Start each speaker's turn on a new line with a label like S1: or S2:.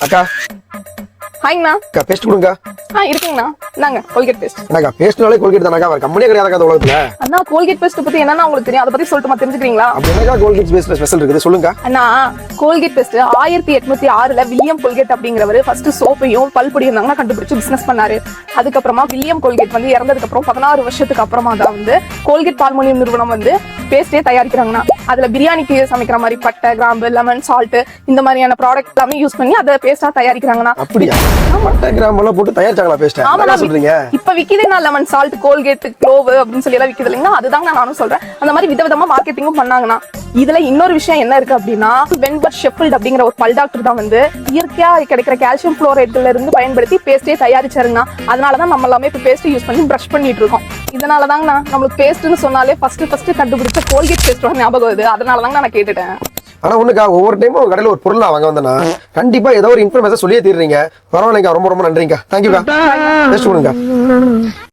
S1: அக்கா.
S2: ஹாய்ங்கண்ணா
S1: அக்கா பேஸ்ட் கொடுங்க
S2: ஆ இருக்குங்கண்ணா. இந்தாங்க கோல்கேட் பேஸ்ட்
S1: அக்கா பேஸ்ட்னாலே கோல்கேட் தானக்கா? வேற கம்பெனியே கிடையாது அந்த உலகத்துல.
S2: அண்ணா கோல்கேட் பேஸ்ட் பத்தி என்னன்னா உங்களுக்கு தெரியும்? அதை பத்தி சொல்லிட்டுமா தெரிஞ்சுக்கிறீங்களா?
S1: அப்படி என்னக்கா கோல்கேட் பேஸ்ட்ல ஸ்பெஷல் இருக்குது? சொல்லுங்க.
S2: அண்ணா கோல்கேட் பேஸ்ட் ஆயிரத்தி எட்நூத்தி ஆறுல வில்லியம் கோல்கேட் அப்படிங்கிறவர் ஃபர்ஸ்ட் சோப்பையும் பல்பொடியும் தாங்க கண்டுபிடிச்சு பிசினஸ் பண்ணாரு. அதுக்கப்புறமா வில்லியம் கோல்கேட் வந்து இறந்ததுக்கு அப்புறம் பதினாறு வருஷத்துக்கு அப்புறமா தான் வந்து கோல்கேட் பால்மோனியம் நிறுவனம் வந்து பேஸ்டே தயாரிக்கிறாங்கண்ணா. அதுல பிரியாணிக்கு சமைக்கிற மாதிரி பட்டை கிராம்பு லெமன் சால்ட் இந்த மாதிரியான ப்ராடக்ட் எல்லாமே யூஸ் பண்ணி அதை பேஸ்டா தயாரிக்கிறாங்கண்ணா.
S1: அப்படியா? பட்டை கிராம் எல்லாம் போட்டு தயாரிச்சாங்களா பேஸ்ட் என்ன சொல்றீங்க?
S2: இப்ப விக்குதுன்னா லெமன் சால்ட் கோல்கேட் க்ளோவ் அப்படின்னு சொல்லி எல்லாம் விக்குது இல்லைங்களா? அதுதாங்க நானும் சொல்றேன். அந்த மாதிரி விதவிதமா மார்க்கெட்டிங்கும் பண்ணாங்கண்ணா இதுல இன்னொரு விஷயம் என்ன இருக்கு அப்படின்னா வென்பர் ஷெஃபில்ட் அப்படிங்கிற ஒரு பல் டாக்டர் தான் வந்து இயற்கையா கிடைக்கிற கால்சியம் குளோரைட்ல இருந்து பயன்படுத்தி பேஸ்டே தயாரிச்சாருங்க அதனாலதான் நம்ம எல்லாமே இப்ப பேஸ்ட் யூஸ் பண்ணி பிரஷ் பண்ணிட்டு இருக்கோம். இதனாலதாங்கண்ணா நம்மளுக்கு பேஸ்ட்னு சொன்னாலே ஃபர்ஸ்ட் ஃபர்ஸ்ட் கண்டுபிடிச்ச கோல்கேட் பேஸ்டோட ஞாபகம் வருது. அதனாலதாங்க நான் கேட்டுட்டேன்.
S1: ஆனா ஒண்ணுக்கா ஒவ்வொரு டைமும் உங்க கடையில ஒரு பொருள் வாங்க வந்தேன்னா கண்டிப்பா ஏதோ ஒரு இன்ஃபர்மேஷன் சொல்லியே தீர்றீங்க. பரவாயில்லைங்க ரொம்ப ரொம்ப நன்றிங்க. தேங்க்யூக்கா கொடுங்க.